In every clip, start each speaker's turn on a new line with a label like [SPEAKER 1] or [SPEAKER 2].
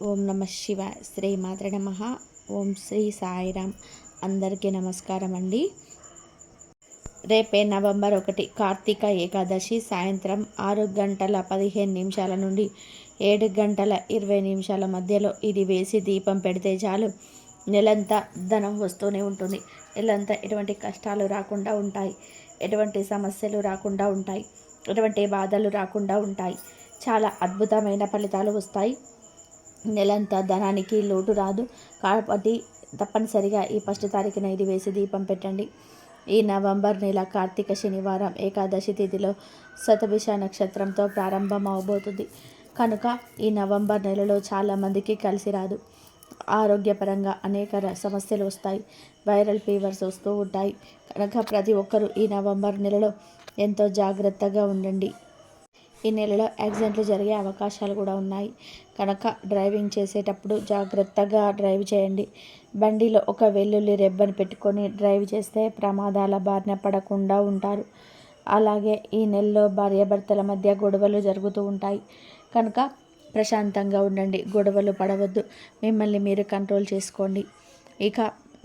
[SPEAKER 1] ఓం నమ శివ శ్రీ మాత్ర నమ. ఓం శ్రీ సాయిరామ్ అందరికీ నమస్కారం అండి. రేపే నవంబర్ ఒకటి కార్తీక ఏకాదశి సాయంత్రం ఆరు గంటల పదిహేను నిమిషాల నుండి ఏడు గంటల ఇరవై నిమిషాల మధ్యలో ఇది వేసి దీపం పెడితే చాలు. నెలంతా ధనం వస్తూనే ఉంటుంది. నెలంతా ఎటువంటి కష్టాలు రాకుండా ఉంటాయి. ఎటువంటి సమస్యలు రాకుండా ఉంటాయి. ఎటువంటి బాధలు రాకుండా ఉంటాయి. చాలా అద్భుతమైన ఫలితాలు వస్తాయి. నెలంతా ధనానికి లోటు రాదు. కాబట్టి తప్పనిసరిగా ఈ ఫస్ట్ తారీఖున ఇది వేసి దీపం పెట్టండి. ఈ నవంబర్ నెల కార్తీక శనివారం ఏకాదశి తిథిలో శతభిష నక్షత్రంతో ప్రారంభం అవబోతుంది. కనుక ఈ నవంబర్ నెలలో చాలామందికి కలిసి రాదు. ఆరోగ్యపరంగా అనేక సమస్యలు వస్తాయి. వైరల్ ఫీవర్స్ వస్తూ ఉంటాయి. కనుక ప్రతి ఒక్కరూ ఈ నవంబర్ నెలలో ఎంతో జాగ్రత్తగా ఉండండి. ఈ నెలలో యాక్సిడెంట్లు జరిగే అవకాశాలు కూడా ఉన్నాయి. కనుక డ్రైవింగ్ చేసేటప్పుడు జాగ్రత్తగా డ్రైవ్ చేయండి. బండిలో ఒక వెల్లుల్లి రెబ్బను పెట్టుకొని డ్రైవ్ చేస్తే ప్రమాదాల బారిన పడకుండా ఉంటారు. అలాగే ఈ నెలలో భార్యాభర్తల మధ్య గొడవలు జరుగుతూ ఉంటాయి. కనుక ప్రశాంతంగా ఉండండి. గొడవలు పడవద్దు. మిమ్మల్ని మీరు కంట్రోల్ చేసుకోండి. ఇక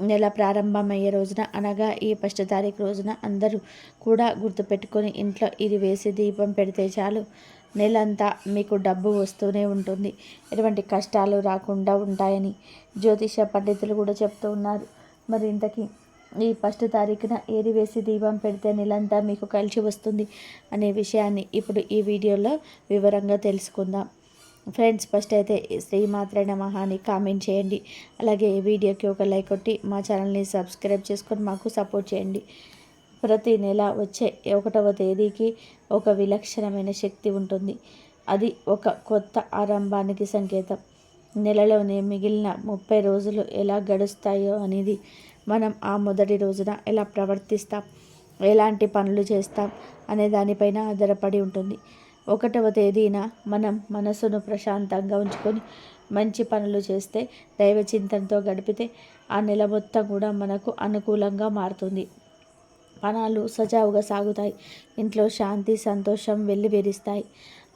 [SPEAKER 1] నెల ప్రారంభమయ్యే రోజున అనగా ఈ ఫస్ట్ తారీఖు రోజున అందరూ కూడా గుర్తుపెట్టుకొని ఇంట్లో ఇది వేసి దీపం పెడితే చాలు. నెలంతా మీకు డబ్బు వస్తూనే ఉంటుంది. ఎటువంటి కష్టాలు రాకుండా ఉంటాయని జ్యోతిష పండితులు కూడా చెప్తూ ఉన్నారు. మరి ఇంతకీ ఈ ఫస్ట్ తారీఖున ఏది వేసి దీపం పెడితే నెలంతా మీకు కలిసి వస్తుంది అనే విషయాన్ని ఇప్పుడు ఈ వీడియోలో వివరంగా తెలుసుకుందాం. ఫ్రెండ్స్ ఫస్ట్ అయితే శ్రీమాత్రే నమః అని కామెంట్ చేయండి. అలాగే వీడియోకి ఒక లైక్ కొట్టి మా ఛానల్ని సబ్స్క్రైబ్ చేసుకొని మాకు సపోర్ట్ చేయండి. ప్రతి నెల వచ్చే ఒకటవ తేదీకి ఒక విలక్షణమైన శక్తి ఉంటుంది. అది ఒక కొత్త ఆరంభానికి సంకేతం. నెలలోనే మిగిలిన ముప్పై రోజులు ఎలా గడుస్తాయో అనేది మనం ఆ మొదటి రోజున ఎలా ప్రవర్తిస్తాం ఎలాంటి పనులు చేస్తాం అనే దానిపైన ఆధారపడి ఉంటుంది. ఒకటవ తేదీన మనం మనసును ప్రశాంతంగా ఉంచుకొని మంచి పనులు చేస్తే దైవ చింతనతో గడిపితే ఆ నెల మొత్తం కూడా మనకు అనుకూలంగా మారుతుంది. పనాలు సజావుగా సాగుతాయి. ఇంట్లో శాంతి సంతోషం వెల్లివిరుస్తాయి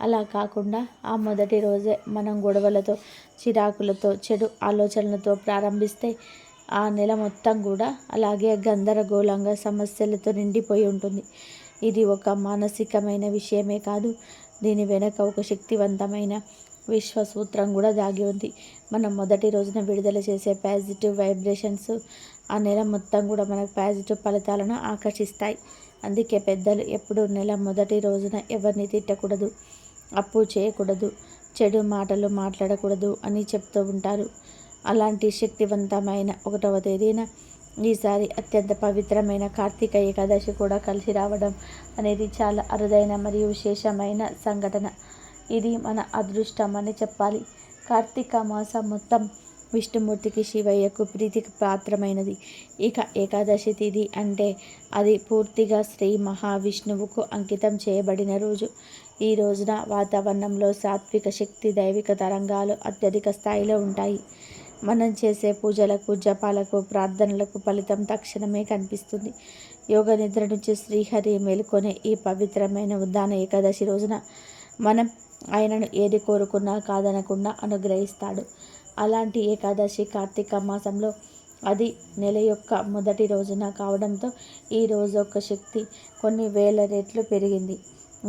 [SPEAKER 1] అలా కాకుండా ఆ మొదటి రోజే మనం గొడవలతో చిరాకులతో చెడు ఆలోచనలతో ప్రారంభిస్తే ఆ నెల మొత్తం కూడా అలాగే గందరగోళంగా సమస్యలతో నిండిపోయి ఉంటుంది. ఇది ఒక మానసికమైన విషయమే కాదు దీని వెనక ఒక శక్తివంతమైన విశ్వసూత్రం కూడా దాగి ఉంది. మనం మొదటి రోజున విడుదల చేసే పాజిటివ్ వైబ్రేషన్స్ ఆ నెల మొత్తం కూడా మనకు పాజిటివ్ ఫలితాలను ఆకర్షిస్తాయి. అందుకే పెద్దలు ఎప్పుడు నెల మొదటి రోజున ఎవరిని తిట్టకూడదు అప్పు చేయకూడదు చెడు మాటలు మాట్లాడకూడదు అని చెప్తూ ఉంటారు. అలాంటి శక్తివంతమైన ఒకటవ తేదీన ఈసారి అత్యంత పవిత్రమైన కార్తీక ఏకాదశి కూడా కలిసి రావడం అనేది చాలా అరుదైన మరియు విశేషమైన సంఘటన. ఇది మన అదృష్టం అని చెప్పాలి. కార్తీక మాసం మొత్తం విష్ణుమూర్తికి శివయ్యకు ప్రీతికి పాత్రమైనది. ఇక ఏకాదశి తిథి అంటే అది పూర్తిగా శ్రీ మహావిష్ణువుకు అంకితం చేయబడిన రోజు. ఈ రోజున వాతావరణంలో సాత్విక శక్తి దైవిక తరంగాలు అత్యధిక స్థాయిలో ఉంటాయి. మనం చేసే పూజలకు జపాలకు ప్రార్థనలకు ఫలితం తక్షణమే కనిపిస్తుంది. యోగ నిద్ర నుంచి శ్రీహరి మేలుకొనే ఈ పవిత్రమైన ఉద్దాన ఏకాదశి రోజున మనం ఆయనను ఏది కోరుకున్నా కాదనకుండా అనుగ్రహిస్తాడు. అలాంటి ఏకాదశి కార్తీక మాసంలో అది నెల యొక్క మొదటి రోజున కావడంతో ఈ రోజు యొక్క శక్తి కొన్ని వేల రెట్లు పెరిగింది.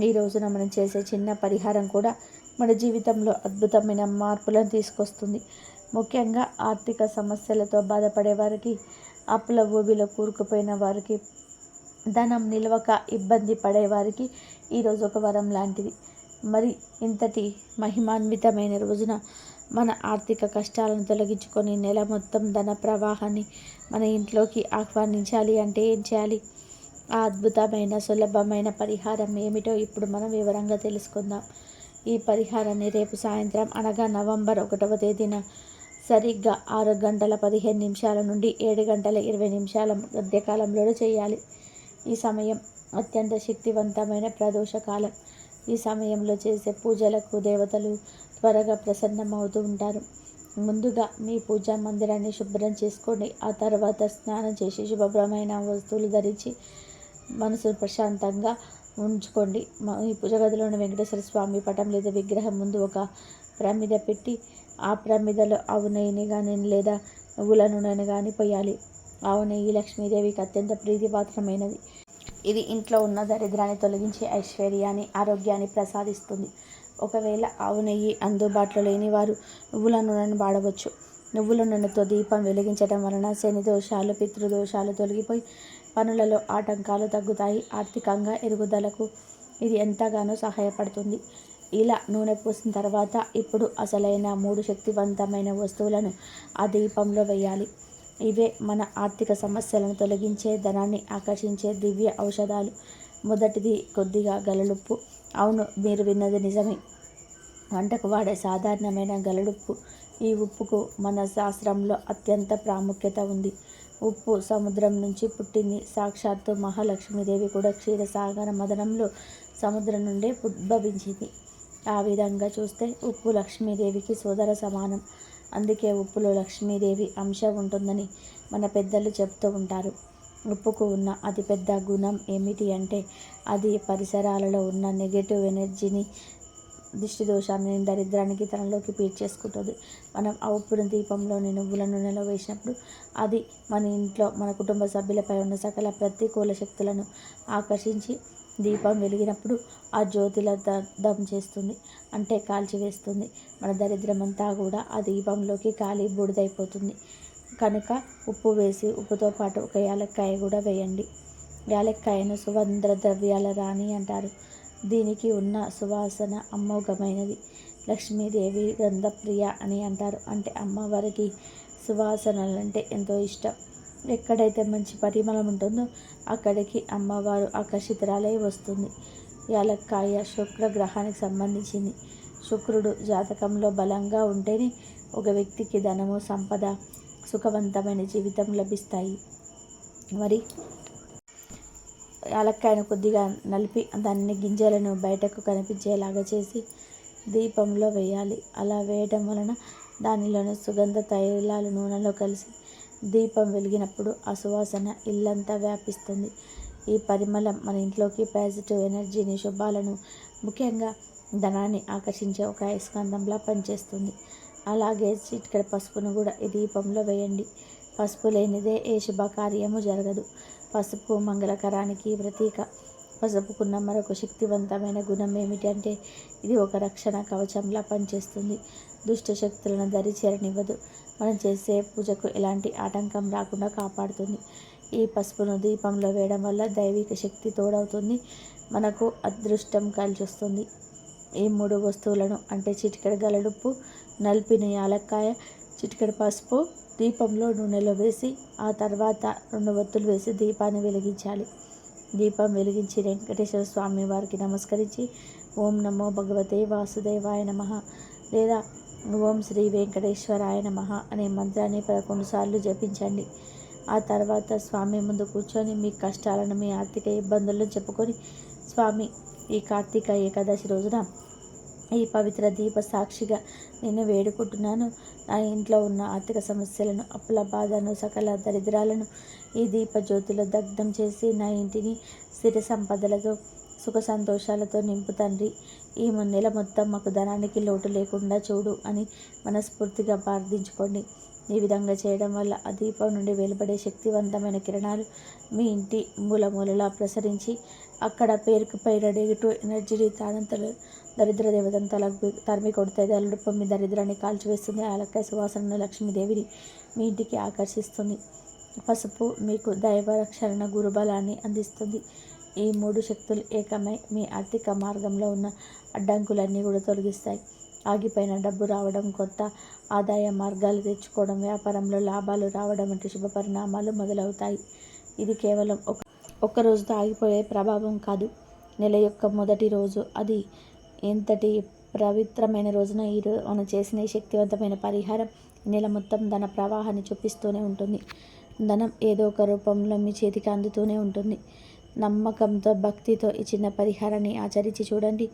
[SPEAKER 1] ఈ రోజున మనం చేసే చిన్న పరిహారం కూడా మన జీవితంలో అద్భుతమైన మార్పులను తీసుకొస్తుంది. ముఖ్యంగా ఆర్థిక సమస్యలతో బాధపడే వారికి అప్పుల ఊబిలో కూరుకుపోయిన వారికి ధనం నిలవక ఇబ్బంది పడేవారికి ఈరోజు ఒక వరం లాంటిది. మరి ఇంతటి మహిమాన్వితమైన రోజున మన ఆర్థిక కష్టాలను తొలగించుకొని నెల మొత్తం ధన ప్రవాహాన్ని మన ఇంట్లోకి ఆహ్వానించాలి అంటే ఏం చేయాలి? ఆ అద్భుతమైన సులభమైన పరిహారం ఏమిటో ఇప్పుడు మనం వివరంగా తెలుసుకుందాం. ఈ పరిహారాన్ని రేపు సాయంత్రం అనగా నవంబర్ ఒకటవ తేదీన సరిగ్గా ఆరు గంటల పదిహేను నిమిషాల నుండి ఏడు గంటల ఇరవై నిమిషాల మధ్యకాలంలోనే చేయాలి. ఈ సమయం అత్యంత శక్తివంతమైన ప్రదోషకాలం ఈ సమయంలో చేసే పూజలకు దేవతలు త్వరగా ప్రసన్నమవుతూ ఉంటారు. ముందుగా మీ పూజా మందిరాన్ని శుభ్రం చేసుకోండి. ఆ తర్వాత స్నానం చేసి శుభ్రమైన వస్తువులు ధరించి మనసు ప్రశాంతంగా ఉంచుకోండి. ఈ పూజ గదిలోని వెంకటేశ్వర స్వామి పటం లేదా విగ్రహం ముందు ఒక ప్రమిద పెట్టి ఆ ప్రమిదలో ఆవు నెయ్యిని కానీ లేదా నువ్వుల నూనెని కానీ పోయాలి ఆవు నెయ్యి లక్ష్మీదేవికి అత్యంత ప్రీతిపాత్రమైనది ఇది ఇంట్లో ఉన్న దరిద్రాన్ని తొలగించి ఐశ్వర్యాన్ని ఆరోగ్యాన్ని ప్రసాదిస్తుంది. ఒకవేళ ఆవు నెయ్యి అందుబాటులో లేని వారు నువ్వుల నూనెను వాడవచ్చు. నువ్వుల నూనెతో దీపం వెలిగించడం వలన శని దోషాలు పితృదోషాలు తొలగిపోయి పనులలో ఆటంకాలు తగ్గుతాయి. ఆర్థికంగా ఎదుగుదలకు ఇది ఎంతగానో సహాయపడుతుంది. ఇలా నూనె పోసిన తర్వాత ఇప్పుడు అసలైన మూడు శక్తివంతమైన వస్తువులను ఆ దీపంలో వేయాలి. ఇవే మన ఆర్థిక సమస్యలను తొలగించే ధనాన్ని ఆకర్షించే దివ్య ఔషధాలు. మొదటిది కొద్దిగా గలలుప్పు. అవును మీరు విన్నది నిజమే. వంటకు వాడే సాధారణమైన గలడుప్పు ఈ ఉప్పుకు మన శాస్త్రంలో అత్యంత ప్రాముఖ్యత ఉంది. ఉప్పు సముద్రం నుంచి పుట్టింది. సాక్షాత్తు మహాలక్ష్మీదేవి కూడా క్షీరసాగర మదనంలో సముద్రం నుండే ఉద్భవించింది. ఆ విధంగా చూస్తే ఉప్పు లక్ష్మీదేవికి సోదర సమానం. అందుకే ఉప్పులో లక్ష్మీదేవి అంశం ఉంటుందని మన పెద్దలు చెప్తూ ఉంటారు. ఉప్పుకు ఉన్న అతిపెద్ద గుణం ఏమిటి అంటే అది పరిసరాలలో ఉన్న నెగటివ్ ఎనర్జీని దిష్టి దోషాన్ని దరిద్రానికి తనలోకి పీల్చేసుకుంటుంది మనం ఆ ఉప్పును దీపంలోని నువ్వుల నూనెలో వేసినప్పుడు అది మన ఇంట్లో మన కుటుంబ సభ్యులపై ఉన్న సకల ప్రతికూల శక్తులను ఆకర్షించి దీపం వెలిగినప్పుడు ఆ జ్యోతిల దం చేస్తుంది. అంటే కాల్చివేస్తుంది మన దరిద్రమంతా కూడా ఆ దీపంలోకి కాలి బూడిదైపోతుంది. కనుక ఉప్పు వేసి ఉప్పుతో పాటు ఒక యాలక్కాయ కూడా వేయండి. యాలక్కాయను సుగంధ ద్రవ్యాల రాణి అంటారు. దీనికి ఉన్న సువాసన అమోఘమైనది. లక్ష్మీదేవి గంధప్రియ అని అంటారు. అంటే అమ్మవారికి సువాసనలంటే ఎంతో ఇష్టం. ఎక్కడైతే మంచి పరిమళం ఉంటుందో అక్కడికి అమ్మవారు ఆకర్షితురాలై వస్తుంది. యాలక్కాయ శుక్ర గ్రహానికి సంబంధించింది. శుక్రుడు జాతకంలో బలంగా ఉంటేనే ఒక వ్యక్తికి ధనము సంపద సుఖవంతమైన జీవితం లభిస్తాయి. మరి యాలక్కాయను కొద్దిగా నలిపి దాన్ని గింజలను బయటకు కనిపించేలాగా చేసి దీపంలో వేయాలి. అలా వేయడం వలన దానిలోని సుగంధ తైలాలు నూనెలో కలిసి దీపం వెలిగినప్పుడు ఆ సువాసన ఇల్లంతా వ్యాపిస్తుంది. ఈ పరిమళం మన ఇంట్లోకి పాజిటివ్ ఎనర్జీని శుభాలను ముఖ్యంగా ధనాన్ని ఆకర్షించే ఒక అయస్కాంతంలా పనిచేస్తుంది. అలాగే చిటికడ పసుపును కూడా ఈ దీపంలో వేయండి. పసుపు లేనిదే ఏ శుభకార్యము జరగదు. పసుపు మంగళకరానికి ప్రతీక. పసుపుకున్న మరొక శక్తివంతమైన గుణం ఏమిటంటే ఇది ఒక రక్షణ కవచంలా పనిచేస్తుంది. దుష్ట శక్తులను దరి చేరనివ్వదు మనం చేసే పూజకు ఎలాంటి ఆటంకం రాకుండా కాపాడుతుంది. ఈ పసుపును దీపంలో వేయడం వల్ల దైవిక శక్తి తోడవుతుంది. మనకు అదృష్టం కలిసి వస్తుంది ఈ మూడు వస్తువులను అంటే చిటికెడ గలడుప్పు నలిపిన యాలక్కాయ చిటికెడ పసుపు దీపంలో నూనెలో వేసి ఆ తర్వాత రెండు వత్తులు వేసి దీపాన్ని వెలిగించాలి. దీపం వెలిగించి వెంకటేశ్వర స్వామి వారికి నమస్కరించి ఓం నమో భగవతే వాసుదేవాయ నమ. లేదా ఓం శ్రీ వెంకటేశ్వరాయ నమ అనే మంత్రాన్ని పదకొండు సార్లు జపించండి. ఆ తర్వాత స్వామి ముందు కూర్చొని మీ కష్టాలను మీ ఆర్థిక ఇబ్బందులను చెప్పుకొని స్వామి ఈ కార్తీక ఏకాదశి రోజున ఈ పవిత్ర దీప సాక్షిగా నేను వేడుకుంటున్నాను. నా ఇంట్లో ఉన్న ఆర్థిక సమస్యలను అప్పుల బాధను సకల దరిద్రాలను ఈ దీప జ్యోతిలో దగ్ధం చేసి నా ఇంటిని స్థిర సంపదలతో సుఖ సంతోషాలతో నింపు తండ్రి. ఈ నెల మొత్తం మాకు ధనానికి లోటు లేకుండా చూడు అని మనస్ఫూర్తిగా ప్రార్థించుకోండి. ఈ విధంగా చేయడం వల్ల ఆ దీపం నుండి వెలువడే శక్తివంతమైన కిరణాలు మీ ఇంటి మూల మూలలా ప్రసరించి అక్కడ పేరుకుపై నెగిటివ్ ఎనర్జీని తానంతలు దరిద్ర దేవతను తల తరిమి కొడుతుంది అల్లుడుపం మీ దరిద్రాన్ని కాల్చివేస్తుంది. ఆలకాయ సువాసనను లక్ష్మీదేవిని మీ ఇంటికి ఆకర్షిస్తుంది. పసుపు మీకు దైవ రక్షణ గురుబలాన్ని అందిస్తుంది. ఈ మూడు శక్తులు ఏకమై మీ ఆర్థిక మార్గంలో ఉన్న అడ్డంకులన్నీ కూడా తొలగిస్తాయి. ఆగిపోయిన డబ్బు రావడం కొత్త ఆదాయ మార్గాలు తెచ్చుకోవడం వ్యాపారంలో లాభాలు రావడం వంటి శుభ పరిణామాలు మొదలవుతాయి. ఇది కేవలం ఒక ఒక్క రోజుతో ఆగిపోయే ప్రభావం కాదు. నెల యొక్క మొదటి రోజు అది ఎంతటి పవిత్రమైన రోజున ఈ మనం చేసిన శక్తివంతమైన పరిహారం నెల మొత్తం ధన ప్రవాహాన్ని చూపిస్తూనే ఉంటుంది. ధనం ఏదో ఒక రూపంలో మీ చేతికి అందుతూనే ఉంటుంది. నమ్మకంతో భక్తితో ఇచ్చిన పరిహారాన్ని ఆచరించి చూడండి.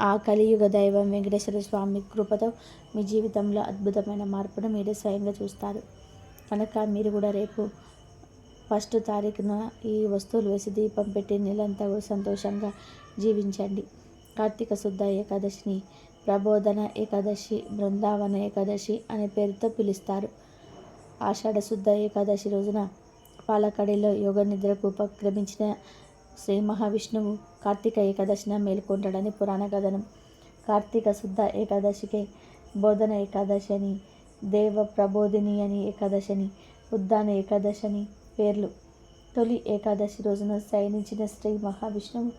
[SPEAKER 1] ఆ కలియుగ దైవం వెంకటేశ్వర స్వామి కృపతో మీ జీవితంలో అద్భుతమైన మార్పును మీరే స్వయంగా చూస్తారు. కనుక మీరు కూడా రేపు ఫస్ట్ తారీఖున ఈ వస్తువులు వేసి దీపం పెట్టి నెలంతా కూడా సంతోషంగా జీవించండి. కార్తీక శుద్ధ ఏకాదశిని ప్రబోధన ఏకాదశి బృందావన ఏకాదశి అనే పేరుతో పిలుస్తారు. ఆషాఢ శుద్ధ ఏకాదశి రోజున పాలకడిలో యోగ నిద్రకు ఉపక్రమించిన శ్రీ మహావిష్ణువు కార్తీక ఏకాదశిన మేల్కొంటాడని పురాణ కథనం కార్తీక శుద్ధ ఏకాదశికి బోధన ఏకాదశి అని దేవ ప్రబోధిని అని ఏకాదశి అని ఉద్దాన ఏకాదశి అని పేర్లు. తొలి ఏకాదశి రోజున శయనించిన శ్రీ మహావిష్ణువు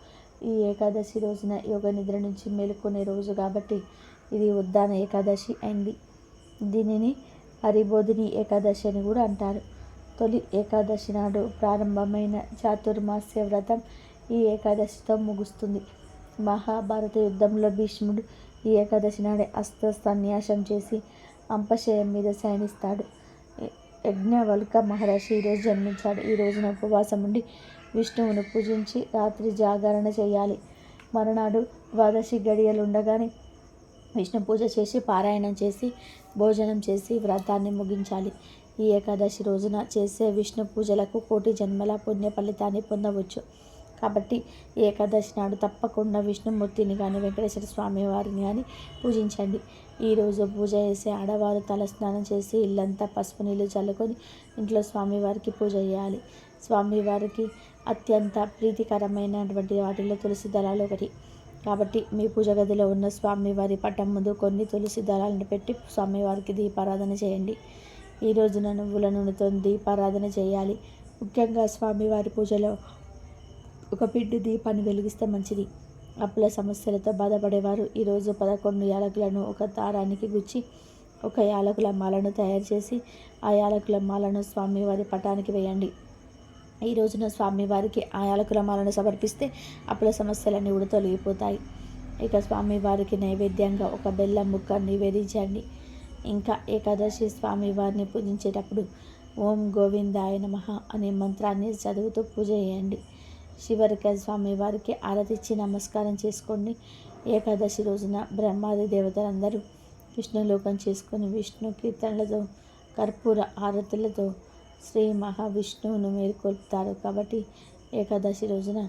[SPEAKER 1] ఈ ఏకాదశి రోజున యోగ నిద్ర నుంచి మేలుకునే రోజు కాబట్టి ఇది ఉద్దాన ఏకాదశి అయింది. దీనిని హరిబోధిని ఏకాదశి అని కూడా అంటారు. తొలి ఏకాదశి నాడు ప్రారంభమైన చాతుర్మాస్య వ్రతం ఈ ఏకాదశితో ముగుస్తుంది. మహాభారత యుద్ధంలో భీష్ముడు ఈ ఏకాదశి నాడే అస్త్ర సన్యాసం చేసి అంపశయం మీద శయనిస్తాడు. యజ్ఞవల్క మహర్షి ఈరోజు జన్మించాడు. ఈ రోజున ఉపవాసం ఉండి విష్ణువును పూజించి రాత్రి జాగరణ చేయాలి. మరునాడు ద్వాదశి గడియలు ఉండగానే విష్ణు పూజ చేసి పారాయణం చేసి భోజనం చేసి వ్రతాన్ని ముగించాలి. ఈ ఏకాదశి రోజున చేసే విష్ణు పూజలకు కోటి జన్మల పుణ్య ఫలితాన్ని పొందవచ్చు. కాబట్టి ఏకాదశి నాడు తప్పకుండా విష్ణుమూర్తిని కానీ వెంకటేశ్వర స్వామి వారిని కానీ పూజించండి. ఈరోజు పూజ చేసే ఆడవారు తల స్నానం చేసి ఇల్లంతా పసుపు నీళ్ళు చల్లుకొని ఇంట్లో స్వామివారికి పూజ చేయాలి. స్వామివారికి అత్యంత ప్రీతికరమైనటువంటి వాటిలో తులసి దళాలు ఒకటి. కాబట్టి మీ పూజ గదిలో ఉన్న స్వామివారి పటం ముందు కొన్ని తులసి దళాలను పెట్టి స్వామివారికి దీపారాధన చేయండి. ఈ రోజున నువ్వుల నూనెతో దీపారాధన చేయాలి. ముఖ్యంగా స్వామివారి పూజలో ఒక పిండి దీపాన్ని వెలిగిస్తే మంచిది. అప్పుల సమస్యలతో బాధపడేవారు. ఈరోజు పదకొండు యాలకులను ఒక దారానికి గుచ్చి ఒక యాలకుల మాలను తయారు చేసి ఆ యాలకుల మాలను స్వామివారి పటానికి వేయండి. ఈ రోజున స్వామివారికి ఆ యాలకుల మాలను సమర్పిస్తే అప్పుల సమస్యలన్నీ కూడా ఇక స్వామివారికి నైవేద్యంగా ఒక బెల్లం ముక్క నివేదించండి. ఇంకా ఏకాదశి స్వామి వారిని పూజించేటప్పుడు ఓం గోవిందాయ నమ అనే మంత్రాన్ని చదువుతూ పూజ చేయండి. శివరిక స్వామి వారికి ఆరతిచ్చి నమస్కారం చేసుకోండి. ఏకాదశి రోజున బ్రహ్మాది దేవతలందరూ విష్ణులోకం చేసుకొని విష్ణు కీర్తనలతో కర్పూర ఆరతులతో శ్రీ మహావిష్ణువును మేల్కొల్పుతారు. కాబట్టి ఏకాదశి రోజున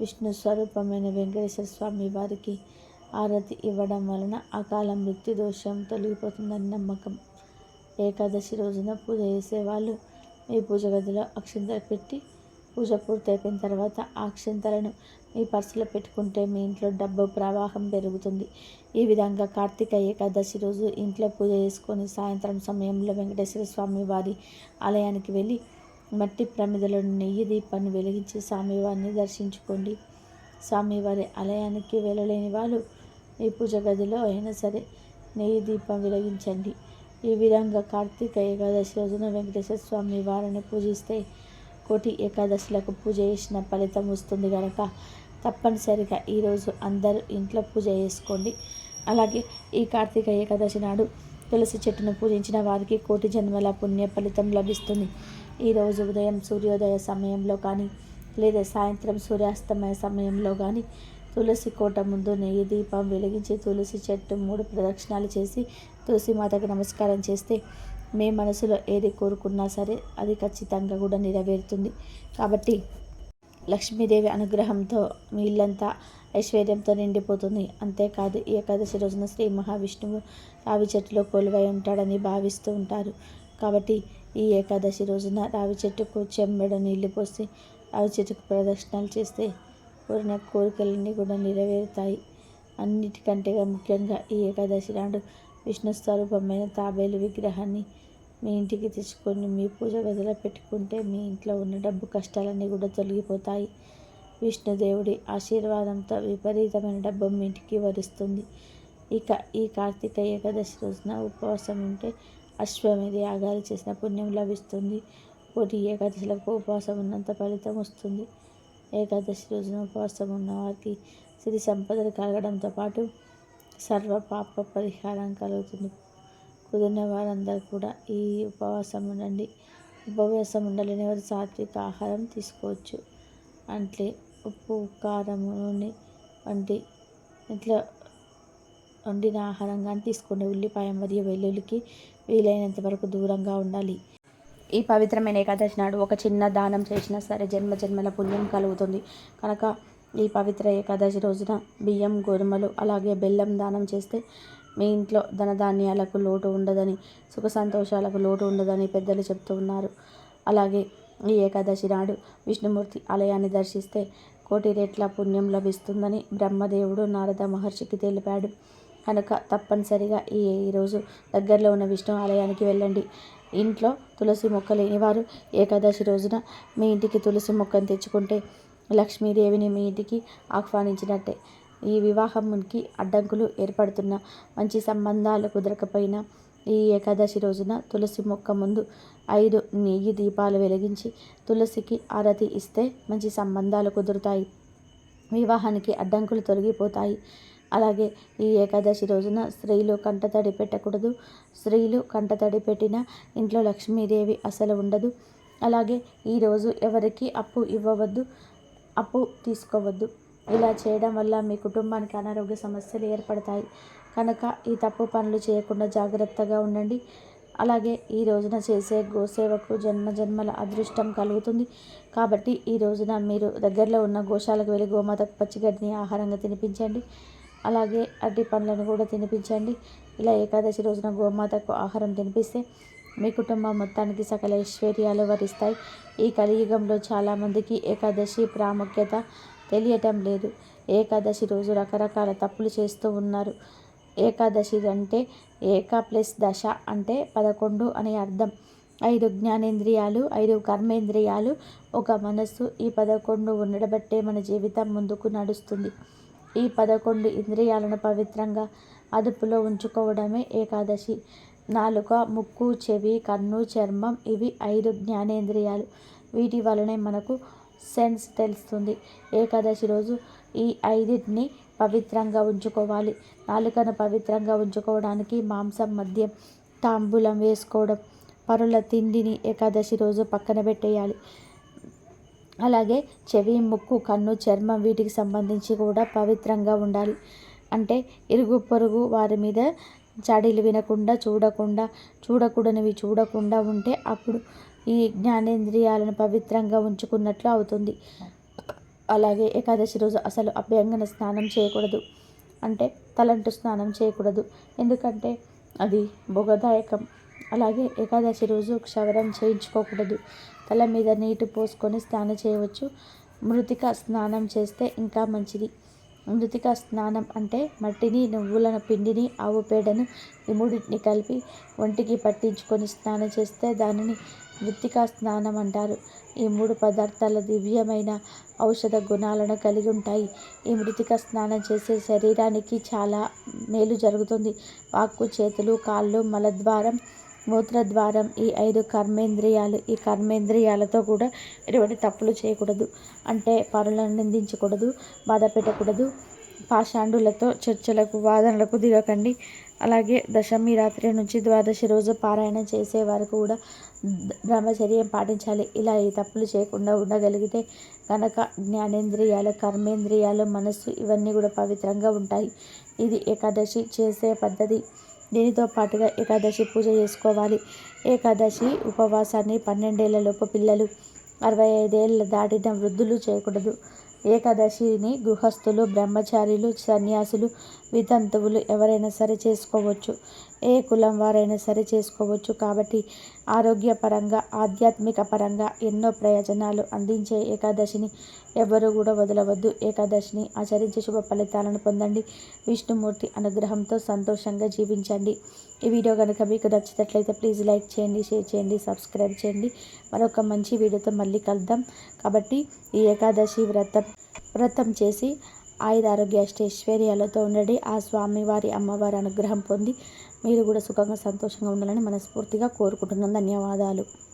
[SPEAKER 1] విష్ణు స్వరూపమైన వెంకటేశ్వర స్వామి వారికి ఆరతి ఇవ్వడం వలన అకాల మృత్యు దోషం తొలగిపోతుందని నమ్మకం. ఏకాదశి రోజున పూజ చేసేవాళ్ళు మీ పూజ గదిలో అక్షింతలు పెట్టి పూజ పూర్తయిపోయిన తర్వాత ఆ అక్షింతలను మీ పర్సులో పెట్టుకుంటే మీ ఇంట్లో డబ్బు ప్రవాహం పెరుగుతుంది. ఈ విధంగా కార్తీక ఏకాదశి రోజు ఇంట్లో పూజ చేసుకొని సాయంత్రం సమయంలో వెంకటేశ్వర స్వామి వారి ఆలయానికి వెళ్ళి మట్టి ప్రమిదలో నెయ్యి దీపాన్ని వెలిగించి స్వామివారిని దర్శించుకోండి. స్వామివారి ఆలయానికి వెళ్ళలేని వాళ్ళు ఈ పూజ గదిలో అయినా సరే నెయ్యి దీపం వెలిగించండి. ఈ విధంగా కార్తీక ఏకాదశి రోజున వెంకటేశ్వర స్వామి వారిని పూజిస్తే కోటి ఏకాదశులకు పూజ చేసిన ఫలితం వస్తుంది కనుక తప్పనిసరిగా ఈరోజు అందరూ ఇంట్లో పూజ చేసుకోండి. అలాగే ఈ కార్తీక ఏకాదశి నాడు తులసి చెట్టును పూజించిన వారికి కోటి జన్మల పుణ్య ఫలితం లభిస్తుంది. ఈరోజు ఉదయం సూర్యోదయ సమయంలో కానీ లేదా సాయంత్రం సూర్యాస్తమయ సమయంలో కానీ తులసి కోట ముందు నెయ్యి దీపం వెలిగించి తులసి చెట్టు మూడు ప్రదక్షిణాలు చేసి తులసి మాతకు నమస్కారం చేస్తే మీ మనసులో ఏది కోరుకున్నా సరే అది ఖచ్చితంగా కూడా నెరవేరుతుంది. కాబట్టి లక్ష్మీదేవి అనుగ్రహంతో మీ ఇల్లంతా ఐశ్వర్యంతో నిండిపోతుంది. అంతేకాదు ఈ ఏకాదశి రోజున శ్రీ మహావిష్ణువు రావి చెట్టులో కొలువై ఉంటాడని భావిస్తూ ఉంటారు. కాబట్టి ఈ ఏకాదశి రోజున రావి చెట్టుకు చెమ్మెడ నీళ్ళు పోసి రావి చెట్టుకు ప్రదక్షిణాలు చేస్తే కోరిన కోరికలన్నీ కూడా నెరవేరుతాయి. అన్నిటికంటే ముఖ్యంగా ఈ ఏకాదశి నాడు విష్ణు స్వరూపమైన తాబేలు విగ్రహాన్ని మీ ఇంటికి తెచ్చుకొని మీ పూజ గదిలో పెట్టుకుంటే మీ ఇంట్లో ఉన్న డబ్బు కష్టాలన్నీ కూడా తొలగిపోతాయి. విష్ణుదేవుడి ఆశీర్వాదంతో విపరీతమైన డబ్బు మీ ఇంటికి వరిస్తుంది. ఇక ఈ కార్తీక ఏకాదశి రోజున ఉపవాసం ఉంటే అశ్వమేధ యాగాలు చేసిన పుణ్యం లభిస్తుంది. కోటి ఏకాదశిలకు ఉపవాసం ఉన్నంత ఫలితం వస్తుంది. ఏకాదశి రోజున ఉపవాసం ఉన్న వారికి సిరి సంపదలు కలగడంతో పాటు సర్వ పాప పరిహారం కలుగుతుంది. కుదిరిన వారందరూ కూడా ఈ ఉపవాసం ఉండండి. ఉపవాసం ఉండలేని వారు సాత్విక ఆహారం తీసుకోవచ్చు. అంటే ఉప్పు కారం నూనె వంటి ఇట్లా వండిన ఆహారం కానీ తీసుకోండి. ఉల్లిపాయ మరియు వెల్లుల్లికి వీలైనంత వరకు దూరంగా ఉండాలి. ఈ పవిత్రమైన ఏకాదశి నాడు ఒక చిన్న దానం చేసినా సరే జన్మ జన్మల పుణ్యం కలుగుతుంది. కనుక ఈ పవిత్ర ఏకాదశి రోజున బియ్యం గోధుమలు అలాగే బెల్లం దానం చేస్తే మీ ఇంట్లో ధనధాన్యాలకు లోటు ఉండదని సుఖ సంతోషాలకు లోటు ఉండదని పెద్దలు చెప్తూ ఉన్నారు. అలాగే ఈ ఏకాదశి నాడు విష్ణుమూర్తి ఆలయాన్ని దర్శిస్తే కోటి రెట్ల పుణ్యం లభిస్తుందని బ్రహ్మదేవుడు నారద మహర్షికి తెలిపాడు. కనుక తప్పనిసరిగా ఈ ఈరోజు దగ్గరలో ఉన్న విష్ణు ఆలయానికి వెళ్ళండి. ఇంట్లో తులసి మొక్క లేనివారు ఏకాదశి రోజున మీ ఇంటికి తులసి మొక్కను తెచ్చుకుంటే లక్ష్మీదేవిని మీ ఇంటికి ఆహ్వానించినట్టే. ఈ వివాహంకి అడ్డంకులు ఏర్పడుతున్న మంచి సంబంధాలు కుదరకపోయినా ఈ ఏకాదశి రోజున తులసి మొక్క ముందు ఐదు నెయ్యి దీపాలు వెలిగించి తులసికి ఆరతి ఇస్తే మంచి సంబంధాలు కుదురుతాయి. వివాహానికి అడ్డంకులు తొలగిపోతాయి. అలాగే ఈ ఏకాదశి రోజున స్త్రీలు కంటతడి పెట్టకూడదు. స్త్రీలు కంటతడి పెట్టిన ఇంట్లో లక్ష్మీదేవి అసలు ఉండదు. అలాగే ఈరోజు ఎవరికి అప్పు ఇవ్వవద్దు అప్పు తీసుకోవద్దు. ఇలా చేయడం వల్ల మీ కుటుంబానికి అనారోగ్య సమస్యలు ఏర్పడతాయి. కనుక ఈ తప్పు పనులు చేయకుండా జాగ్రత్తగా ఉండండి. అలాగే ఈ రోజున చేసే గోసేవకు జన్మ జన్మల అదృష్టం కలుగుతుంది. కాబట్టి ఈ రోజున మీరు దగ్గరలో ఉన్న గోశాలకు వెళ్ళి గోమాతకు పచ్చిగడ్డిని ఆహారంగా తినిపించండి. అలాగే అడ్డి పండ్లను కూడా తినిపించండి. ఇలా ఏకాదశి రోజున గోమాతకు ఆహారం తినిపిస్తే మీ కుటుంబం మొత్తానికి సకల ఐశ్వర్యాలు వరిస్తాయి. ఈ కలియుగంలో చాలామందికి ఏకాదశి ప్రాముఖ్యత తెలియటం లేదు. ఏకాదశి రోజు రకరకాల తప్పులు చేస్తూ ఉన్నారు. ఏకాదశి అంటే ఏక ప్లస్ దశ అంటే పదకొండు అని అర్థం. ఐదు జ్ఞానేంద్రియాలు ఐదు కర్మేంద్రియాలు ఒక మనస్సు ఈ పదకొండు ఉండబట్టే మన జీవితం ముందుకు నడుస్తుంది. ఈ పదకొండు ఇంద్రియాలను పవిత్రంగా అదుపులో ఉంచుకోవడమే ఏకాదశి. నాలుక ముక్కు చెవి కన్ను చర్మం ఇవి ఐదు జ్ఞానేంద్రియాలు. వీటి వలనే మనకు సెన్స్ తెలుస్తుంది. ఏకాదశి రోజు ఈ ఐదింటిని పవిత్రంగా ఉంచుకోవాలి. నాలుకను పవిత్రంగా ఉంచుకోవడానికి మాంసం మద్యం తాంబూలం వేసుకోవడం పరుల తిండిని ఏకాదశి రోజు పక్కన పెట్టేయాలి. అలాగే చెవి ముక్కు కన్ను చర్మం వీటికి సంబంధించి కూడా పవిత్రంగా ఉండాలి. అంటే ఇరుగు పొరుగు వారి మీద చాడీలు వినకుండా చూడకుండా చూడకూడనివి చూడకుండా ఉంటే అప్పుడు ఈ జ్ఞానేంద్రియాలను పవిత్రంగా ఉంచుకున్నట్లు అవుతుంది. అలాగే ఏకాదశి రోజు అసలు అభ్యంగన స్నానం చేయకూడదు. అంటే తలంటు స్నానం చేయకూడదు. ఎందుకంటే అది భోగదాయకం. అలాగే ఏకాదశి రోజు క్షవరం చేయించుకోకూడదు. తల మీద నీటి పోసుకొని స్నానం చేయవచ్చు. మృతిక స్నానం చేస్తే ఇంకా మంచిది. మృతిక స్నానం అంటే మట్టిని నువ్వుల పిండిని ఆవు పేడను ఈ మూడింటిని కలిపి ఒంటికి పట్టించుకొని స్నానం చేస్తే దానిని మృతికా స్నానం అంటారు. ఈ మూడు పదార్థాల దివ్యమైన ఔషధ గుణాలను కలిగి ఉంటాయి. ఈ మృతిక స్నానం చేసే శరీరానికి చాలా మేలు జరుగుతుంది. వాక్కు చేతులు కాళ్ళు మలద్వారం మూత్రద్వారం ఈ ఐదు కర్మేంద్రియాలు ఈ కర్మేంద్రియాలతో కూడా ఎటువంటి తప్పులు చేయకూడదు. అంటే పరులను నిందించకూడదు బాధ పెట్టకూడదు. పాషాండులతో చర్చలకు వాదనలకు దిగకండి. అలాగే దశమి రాత్రి నుంచి ద్వాదశి రోజు పారాయణ చేసే వారికి కూడా బ్రహ్మచర్యం పాటించాలి. ఇలా ఈ తప్పులు చేయకుండా ఉండగలిగితే కనుక జ్ఞానేంద్రియాలు కర్మేంద్రియాలు మనస్సు ఇవన్నీ కూడా పవిత్రంగా ఉంటాయి. ఇది ఏకాదశి చేసే పద్ధతి. దీనితో పాటుగా ఏకాదశి పూజ చేసుకోవాలి. ఏకాదశి ఉపవాసాన్ని పన్నెండేళ్ళలోపు పిల్లలు అరవై ఐదేళ్ళ దాటిన వృద్ధులు చేయకూడదు. ఏకాదశిని గృహస్థులు బ్రహ్మచారులు సన్యాసులు వితంతువులు ఎవరైనా సరే చేసుకోవచ్చు. ఏ కులం వారైనా సరే చేసుకోవచ్చు. కాబట్టి ఆరోగ్యపరంగా ఆధ్యాత్మిక పరంగా ఎన్నో ప్రయోజనాలు అందించే ఏకాదశిని ఎవరు కూడా వదలవద్దు. ఏకాదశిని ఆచరించి శుభ ఫలితాలను పొందండి. విష్ణుమూర్తి అనుగ్రహంతో సంతోషంగా జీవించండి. ఈ వీడియో కనుక మీకు నచ్చినట్లయితే ప్లీజ్ లైక్ చేయండి షేర్ చేయండి సబ్స్క్రైబ్ చేయండి. మరొక మంచి వీడియోతో మళ్ళీ కలుద్దాం. కాబట్టి ఈ ఏకాదశి వ్రతం వ్రతం చేసి ఆయుధ ఆరోగ్య అష్టైశ్వర్యాలతో ఉండండి. ఆ స్వామివారి అమ్మవారి అనుగ్రహం పొంది మీరు కూడా సుఖంగా సంతోషంగా ఉండాలని మనస్ఫూర్తిగా కోరుకుంటున్నాను ధన్యవాదాలు.